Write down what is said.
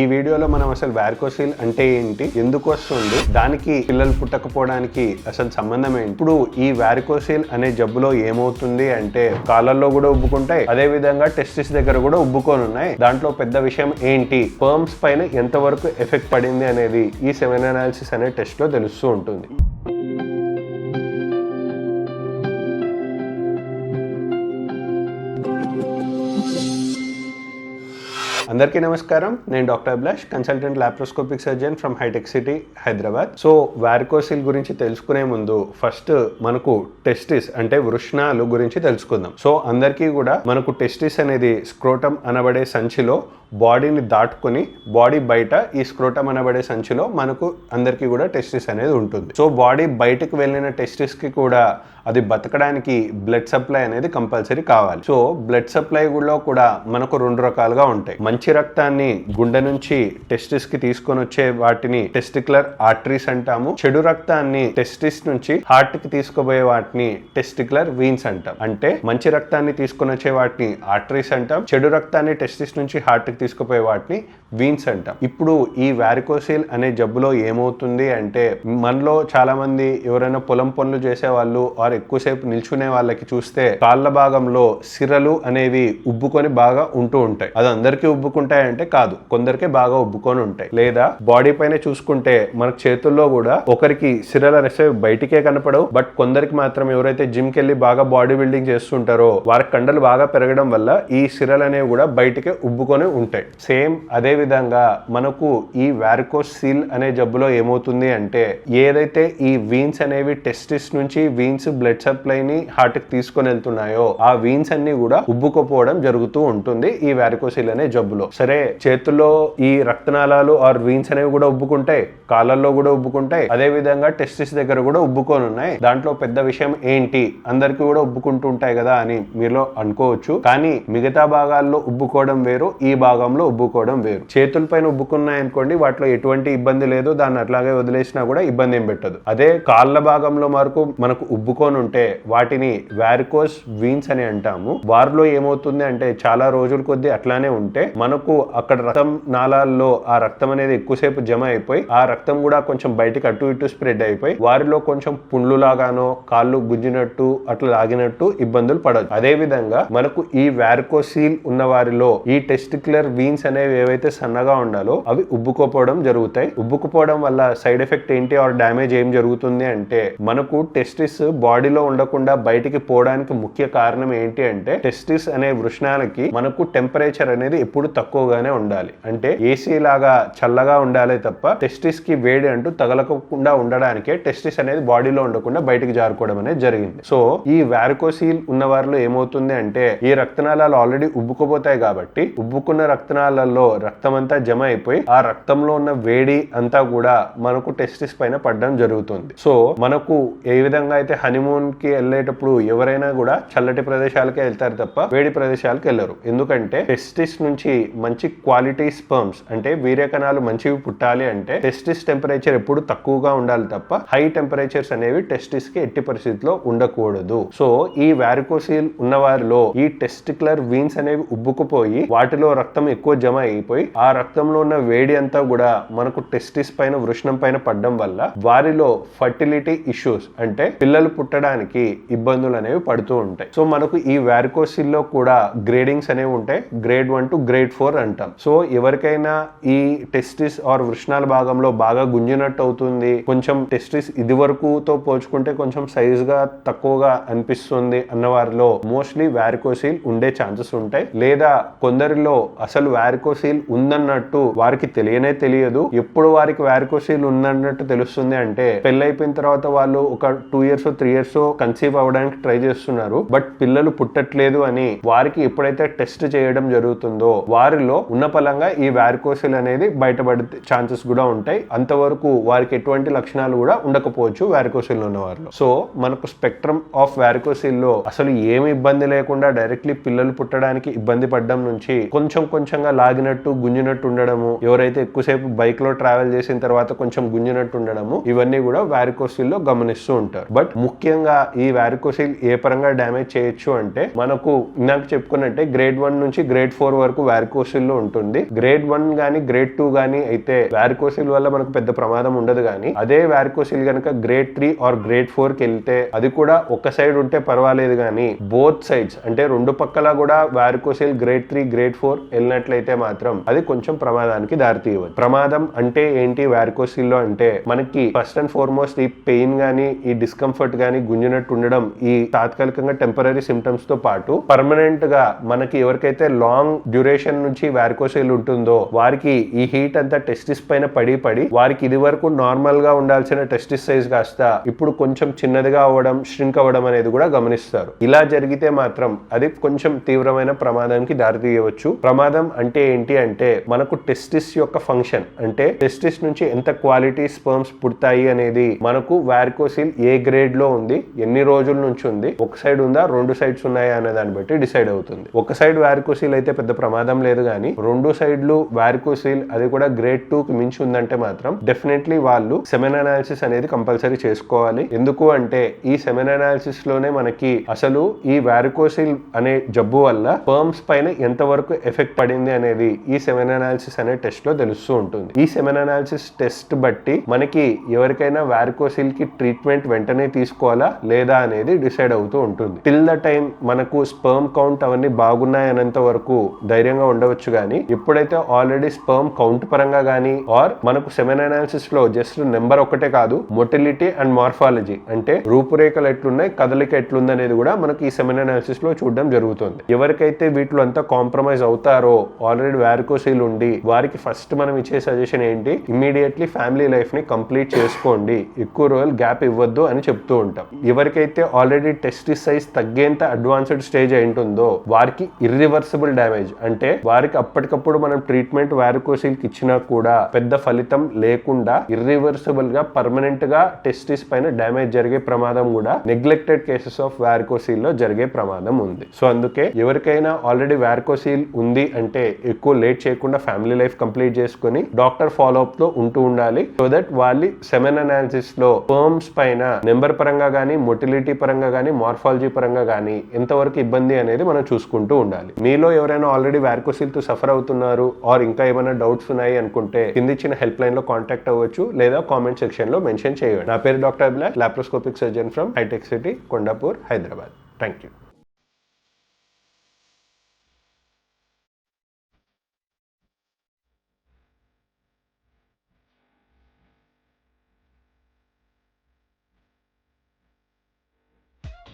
ఈ వీడియోలో మనం అసలు వ్యార్కోసిల్ అంటే ఏంటి? ఎందుకు వస్తుంది? దానికి పిల్లలు పుట్టకపోవడానికి అసలు సంబంధం ఏంటి? ఇప్పుడు ఈ వ్యారికోసిల్ అనే జబ్బులో ఏమవుతుంది అంటే కాలల్లో కూడా ఉబ్బుకుంటాయి అదే విధంగా టెస్టిస్ దగ్గర కూడా ఉబ్బుకొని ఉన్నాయి. దాంట్లో పెద్ద విషయం ఏంటి? పర్మ్స్ పైన ఎంతవరకు ఎఫెక్ట్ పడింది అనేది ఈ సెవెన్ అనాలిసిస్ అనే టెస్ట్లో తెలుస్తూ ఉంటుంది. అందరికీ నమస్కారం. నేను doctor Abhilash consultant laparoscopic surgeon from Hitech City Hyderabad. So varicocele గురించి తెలుసుకునే ముందు ఫస్ట్ మనకు టెస్టిస్ అంటే వృష్ణాలు గురించి తెలుసుకుందాం. సో అందరికీ కూడా మనకు టెస్టిస్ అనేది స్క్రోటం అనబడే సంచిలో బాడీని దాటుకొని బాడీ బయట ఈ స్క్రోటం అనబడే సంచిలో మనకు అందరికీ కూడా టెస్టిస్ అనేది ఉంటుంది. సో బాడీ బయటకు వెళ్ళిన టెస్టిస్కి కూడా అది బతకడానికి బ్లడ్ సప్లై అనేది కంపల్సరీ కావాలి. సో బ్లడ్ సప్లై లో కూడా మనకు రెండు రకాలుగా ఉంటాయి. మంచి రక్తాన్ని గుండె నుంచి టెస్టిస్కి తీసుకొని వచ్చే వాటిని టెస్టిక్యులర్ ఆర్టరీస్ అంటాము. చెడు రక్తాన్ని టెస్టిస్ నుంచి హార్ట్కి తీసుకుపోయే వాటిని టెస్టిక్యులర్ వీన్స్ అంటాం. అంటే మంచి రక్తాన్ని తీసుకొని వచ్చే వాటిని ఆర్టరీస్ అంటాం. చెడు రక్తాన్ని టెస్టిస్ నుంచి హార్ట్కి తీసుకుపోయే వాటిని వీన్స్ అంటాం. ఇప్పుడు ఈ వ్యారికోసిల్ అనే జబ్బులో ఏమవుతుంది అంటే మనలో చాలా మంది ఎవరైనా పొలం పనులు చేసే వాళ్ళు ఆర్ ఎక్కువసేపు నిల్చునే వాళ్ళకి చూస్తే కాళ్ళ భాగంలో సిరలు అనేవి ఉబ్బుకొని బాగా ఉంటూ ఉంటాయి. అది అందరికీ ఉబ్బుకుంటాయి అంటే కాదు కొందరికే బాగా ఉబ్బుకొని ఉంటాయి. లేదా బాడీ పైన చూసుకుంటే మన చేతుల్లో కూడా ఒకరికి సిరల రెసెవ్ బయటికే కనపడవు బట్ కొందరికి మాత్రం ఎవరైతే జిమ్కి వెళ్ళి బాగా బాడీ బిల్డింగ్ చేస్తుంటారో వారి కండలు బాగా పెరగడం వల్ల ఈ సిరలు అనేవి కూడా బయటికే ఉబ్బుకొని ఉంటాయి. సేమ్ అదే విధంగా మనకు ఈ వ్యారికోస్ సీల్ అనే జబ్బులో ఏమవుతుంది అంటే ఏదైతే ఈ వీన్స్ అనేవి టెస్టిస్ నుంచి వీన్స్ బ్లడ్ సప్లైని హార్ట్కి తీసుకొని వెళ్తున్నాయో ఆ వీన్స్ అన్ని కూడా ఉబ్బుకుపోవడం జరుగుతూ ఉంటుంది ఈ వ్యారికోసిల్ అనే జబ్బులో. సరే చేతుల్లో ఈ రక్తనాళాలు ఆర్ వీన్స్ అనేవి కూడా ఉబ్బుకుంటాయి కాళ్ళల్లో కూడా ఉబ్బుకుంటాయి అదే విధంగా టెస్టిస్ దగ్గర కూడా ఉబ్బుకొని ఉన్నాయి. దాంట్లో పెద్ద విషయం ఏంటి? అందరికీ కూడా ఉబ్బుకుంటూ ఉంటాయి కదా అని మీలో అనుకోవచ్చు. కానీ మిగతా భాగాల్లో ఉబ్బుకోవడం వేరు ఈ భాగం భాగంలో ఉబ్బుకోవడం వేరు. చేతుల పైన ఉబ్బుకున్నాయి అనుకోండి వాటిలో ఎటువంటి ఇబ్బంది లేదు దాన్ని అట్లాగే వదిలేసినా కూడా ఇబ్బంది ఏం పెట్టదు. అదే కాళ్ళ భాగంలో వరకు మనకు ఉబ్బుకొని ఉంటే వాటిని వారికోస్ వీన్స్ అని అంటాము. వారిలో ఏమవుతుంది అంటే చాలా రోజుల కొద్దీ అట్లానే ఉంటే మనకు అక్కడ రక్తం నాళాల్లో ఆ రక్తం అనేది ఎక్కువసేపు జమ అయిపోయి ఆ రక్తం కూడా కొంచెం బయటికి అటు ఇటు స్ప్రెడ్ అయిపోయి వారిలో కొంచెం పుండ్లు లాగానో కాళ్ళు గుంజినట్టు అట్లా లాగినట్టు ఇబ్బందులు పడదు అదే విధంగా మనకు ఈ వ్యారికోసీల్ ఉన్న వారిలో ఈ టెస్టిక్యులర్ వీన్స్ అనేవి ఏవైతే సన్నగా ఉండాలో అవి ఉబ్బుకోపోవడం జరుగుతాయి. ఉబ్బుకుపోవడం వల్ల సైడ్ ఎఫెక్ట్ ఏంటి ఆర్ డ్యామేజ్ ఏం జరుగుతుంది అంటే మనకు టెస్టిస్ బాడీలో ఉండకుండా బయటికి పోవడానికి ముఖ్య కారణం ఏంటి అంటే టెస్టిస్ అనే వృషణానికి మనకు టెంపరేచర్ అనేది ఎప్పుడు తక్కువగానే ఉండాలి. అంటే ఏసీ లాగా చల్లగా ఉండాలి తప్ప టెస్టిస్కి వేడి అంటూ తగలకుండా ఉండడానికే టెస్టిస్ అనేది బాడీలో ఉండకుండా బయటికి జారుకోవడం అనేది జరిగింది. సో ఈ వ్యారికోసీల్ ఉన్న వారిలో ఏమవుతుంది అంటే ఈ రక్తనాళాలు ఆల్రెడీ ఉబ్బుకుపోతాయి కాబట్టి ఉబ్బుకున్న రక్తనాళాల్లో రక్తం అంతా జమ అయిపోయి ఆ రక్తంలో ఉన్న వేడి అంతా కూడా మనకు టెస్టిస్ పైన పడడం జరుగుతుంది. సో మనకు ఏ విధంగా అయితే హనీమూన్కి వెళ్ళేటప్పుడు ఎవరైనా కూడా చల్లటి ప్రదేశాలకే వెళ్తారు తప్ప వేడి ప్రదేశాలకు వెళ్ళరు. ఎందుకంటే టెస్టిస్ నుంచి మంచి క్వాలిటీ స్పర్మ్స్ అంటే వీర్యకణాలు మంచివి పుట్టాలి అంటే టెస్టిస్ టెంపరేచర్ ఎప్పుడు తక్కువగా ఉండాలి తప్ప హై టెంపరేచర్స్ అనేవి టెస్టిస్కి ఎట్టి పరిస్థితిలో ఉండకూడదు. సో ఈ వ్యారికోసిల్ ఉన్న వారిలో ఈ టెస్టిక్యులర్ వీన్స్ అనేవి ఉబ్బుకుపోయి వాటిలో రక్తం ఎక్కువ జమ అయిపోయి ఆ రక్తంలో ఉన్న వేడి అంతా కూడా మనకు టెస్టిస్ పైన వృషణం పైన పడడం వల్ల వారిలో ఫర్టిలిటీ ఇష్యూస్ అంటే పిల్లలు పుట్టడానికి ఇబ్బందులు అనేవి పడుతూ ఉంటాయి. సో మనకు ఈ వ్యారికోసిల్లో కూడా గ్రేడింగ్స్ అనేవి ఉంటాయి. Grade one to grade four అంటాం. సో ఎవరికైనా ఈ టెస్టిస్ ఆర్ వృషణాల భాగంలో బాగా గుంజినట్టు అవుతుంది కొంచెం టెస్టిస్ ఇది వరకుతో పోల్చుకుంటే కొంచెం సైజ్గా తక్కువగా అనిపిస్తుంది అన్న వారిలో మోస్ట్లీ వ్యారికోసిల్ ఉండే ఛాన్సెస్ ఉంటాయి. లేదా కొందరిలో అసలు వ్యారికోసిల్ ఉందన్నట్టు వారికి తెలియనే తెలియదు. ఎప్పుడు వారికి వ్యారికోసిల్ ఉందన్నట్టు తెలుస్తుంది అంటే పెళ్ళైపోయిన తర్వాత వాళ్ళు ఒక two years three years conceive అవ్వడానికి ట్రై చేస్తున్నారు. బట్ పిల్లలు పుట్టట్లేదు అని వారికి ఎప్పుడైతే టెస్ట్ చేయడం జరుగుతుందో వారిలో ఉన్న పలంగా ఈ వ్యారికోసిల్ అనేది బయటపడే ఛాన్సెస్ కూడా ఉంటాయి. అంతవరకు వారికి ఎటువంటి లక్షణాలు కూడా ఉండకపోవచ్చు వ్యారికోసిల్ ఉన్న వారిలో. సో మనకు స్పెక్ట్రమ్ ఆఫ్ వ్యారికోసిల్లో అసలు ఏమి ఇబ్బంది లేకుండా డైరెక్ట్లీ పిల్లలు పుట్టడానికి ఇబ్బంది పడడం నుంచి కొంచెం కొంచెం కొంచెంగా లాగినట్టు గుంజినట్టు ఉండడము ఎవరైతే ఎక్కువసేపు బైక్లో ట్రావెల్ చేసిన తర్వాత కొంచెం గుంజినట్టు ఉండడము ఇవన్నీ కూడా వ్యారికోసిల్లో గమనిస్తూ ఉంటారు. బట్ ముఖ్యంగా ఈ వ్యారికోసిల్ ఏ పరంగా డ్యామేజ్ చేయొచ్చు అంటే మనకు ఇందాక చెప్పుకున్నట్టే గ్రేడ్ వన్ నుంచి గ్రేడ్ ఫోర్ వరకు వ్యారికోసిల్లో ఉంటుంది. గ్రేడ్ వన్ గానీ గ్రేడ్ టూ గానీ అయితే వ్యారికోసిల్ వల్ల మనకు పెద్ద ప్రమాదం ఉండదు కానీ అదే వ్యారికోసిల్ గనక గ్రేడ్ త్రీ ఆర్ గ్రేడ్ ఫోర్కి వెళ్తే అది కూడా ఒక సైడ్ ఉంటే పర్వాలేదు కానీ బోత్ సైడ్స్ అంటే రెండు పక్కల కూడా varicocele grade three grade four వెళ్ళినట్లయితే మాత్రం అది కొంచెం ప్రమాదానికి దారితీయవచ్చు. ప్రమాదం అంటే ఏంటి? వ్యారికోసిల్లో అంటే మనకి ఫస్ట్ అండ్ ఫార్మోస్ట్ ఈ పెయిన్ గానీ ఈ డిస్కంఫర్ట్ గానీ గుంజినట్టు ఉండడం ఈ తాత్కాలికంగా టెంపరీ సిమ్టమ్స్తో పాటు పర్మనెంట్గా మనకి ఎవరికైతే లాంగ్ డ్యూరేషన్ నుంచి వ్యారికోసిల్ ఉంటుందో వారికి ఈ హీట్ అంతా టెస్టిస్ పైన పడి పడి వారికి ఇది వరకు నార్మల్గా ఉండాల్సిన టెస్టిస్ సైజ్ కాస్త ఇప్పుడు కొంచెం చిన్నదిగా అవ్వడం ష్రింక్ అవ్వడం అనేది కూడా గమనిస్తారు. ఇలా జరిగితే మాత్రం అది కొంచెం తీవ్రమైన ప్రమాదానికి దారితీయవచ్చు. ప్రమాదం అంటే ఏంటి అంటే మనకు టెస్టిస్ యొక్క ఫంక్షన్ అంటే టెస్టిస్ నుంచి ఎంత క్వాలిటీ స్పర్మ్స్ పుడతాయి అనేది మనకు వారికోసిల్ ఏ గ్రేడ్లో ఉంది ఎన్ని రోజుల నుంచి ఉంది ఒక సైడ్ ఉందా రెండు సైడ్స్ ఉన్నాయా అనే దాన్ని బట్టి డిసైడ్ అవుతుంది. ఒక సైడ్ వారికోసిల్ అయితే పెద్ద ప్రమాదం లేదు కానీ రెండు సైడ్లు వారికోసిల్ అది కూడా గ్రేడ్ టూ కి మించి ఉందంటే మాత్రం డెఫినెట్లీ వాళ్ళు సెమెన్ అనాలిసిస్ అనేది కంపల్సరీ చేసుకోవాలి. ఎందుకు అంటే ఈ సెమెన్ అనాలిసిస్లోనే మనకి అసలు ఈ వారికోసిల్ అనే జబ్బు వల్ల పర్మ్స్ పైన ఎంతవరకు ఎఫెక్ట్ పడి పడింది అనేది ఈ సెమెన్ అనాలిసిస్ అనే టెస్ట్లో తెలుస్తూ ఉంటుంది. ఈ సెమెన్ అనాలిసిస్ టెస్ట్ బట్టి మనకి ఎవరికైనా వారికోసిల్కి ట్రీట్మెంట్ వెంటనే తీసుకోవాలా లేదా అనేది డిసైడ్ అవుతూ ఉంటుంది. టిల్ ద టైం మనకు స్పర్మ్ కౌంట్ అవన్నీ బాగున్నాయనంత వరకు ధైర్యంగా ఉండవచ్చు కానీ ఎప్పుడైతే ఆల్రెడీ స్పర్మ్ కౌంట్ పరంగా కానీ ఆర్ మనకు సెమెన్ అనాలిసిస్లో జస్ట్ నెంబర్ ఒకటే కాదు మొటిలిటీ అండ్ మార్ఫాలజీ అంటే రూపురేఖలు ఎట్లున్నాయి కదలిక ఎట్లుంది అనేది కూడా మనకి ఈ సెమెన్ అనాలిసిస్లో చూడడం జరుగుతుంది. ఎవరికైతే వీటిలో అంతా కాంప్రమైజ్ అవుతారో ఆల్రెడీ వ్యారికోసీల్ ఉండి వారికి ఫస్ట్ మనం ఇచ్చే సజెషన్ ఏంటి? ఇమ్మీడియట్లీ ఫ్యామిలీ లైఫ్ని కంప్లీట్ చేసుకోండి. ఎక్కువ రోజులు గ్యాప్ ఇవ్వద్దు అని చెప్తూ ఉంటాం. ఎవరికైతే ఆల్రెడీ టెస్టిస్ సైజ్ తగ్గేంత అడ్వాన్స్డ్ స్టేజ్ అయి ఉంటుందో వారికి ఇర్రివర్సిబుల్ డ్యామేజ్ అంటే వారికి అప్పటికప్పుడు మనం ట్రీట్మెంట్ వ్యారికోసిల్కి ఇచ్చినా కూడా పెద్ద ఫలితం లేకుండా ఇర్రివర్సిబుల్గా పర్మనెంట్గా టెస్టిస్ పైన డ్యామేజ్ జరిగే ప్రమాదం కూడా నెగ్లెక్టెడ్ కేసెస్ ఆఫ్ వ్యారికోసిల్లో జరిగే ప్రమాదం ఉంది. సో అందుకే ఎవరికైనా ఆల్రెడీ వ్యారికోసిల్ ఉంది అంటే అంటే ఎక్కువ లేట్ చేయకుండా ఫ్యామిలీ లైఫ్ కంప్లీట్ చేసుకుని డాక్టర్ ఫాలో అప్లో ఉంటూ ఉండాలి. సో దట్ వాళ్ళు సెమెన్ అనాలిసిస్లో ఫర్మ్స్ పైన నెంబర్ పరంగా కానీ మొటిలిటీ పరంగా కానీ మార్ఫాలజీ పరంగా కానీ ఎంతవరకు ఇబ్బంది అనేది మనం చూసుకుంటూ ఉండాలి. మీలో ఎవరైనా ఆల్రెడీ వ్యార్కోసిల్తో సఫర్ అవుతున్నారు ఆర్ ఇంకా ఏమైనా డౌట్స్ ఉన్నాయి అనుకుంటే కిందిచ్చిన హెల్ప్ లైన్లో కాంటాక్ట్ అవ్వచ్చు లేదా కామెంట్ సెక్షన్లో మెన్షన్ చేయండి నా పేరు doctor Abhilash laparoscopic surgeon from Hitech City Kondapur Hyderabad thank you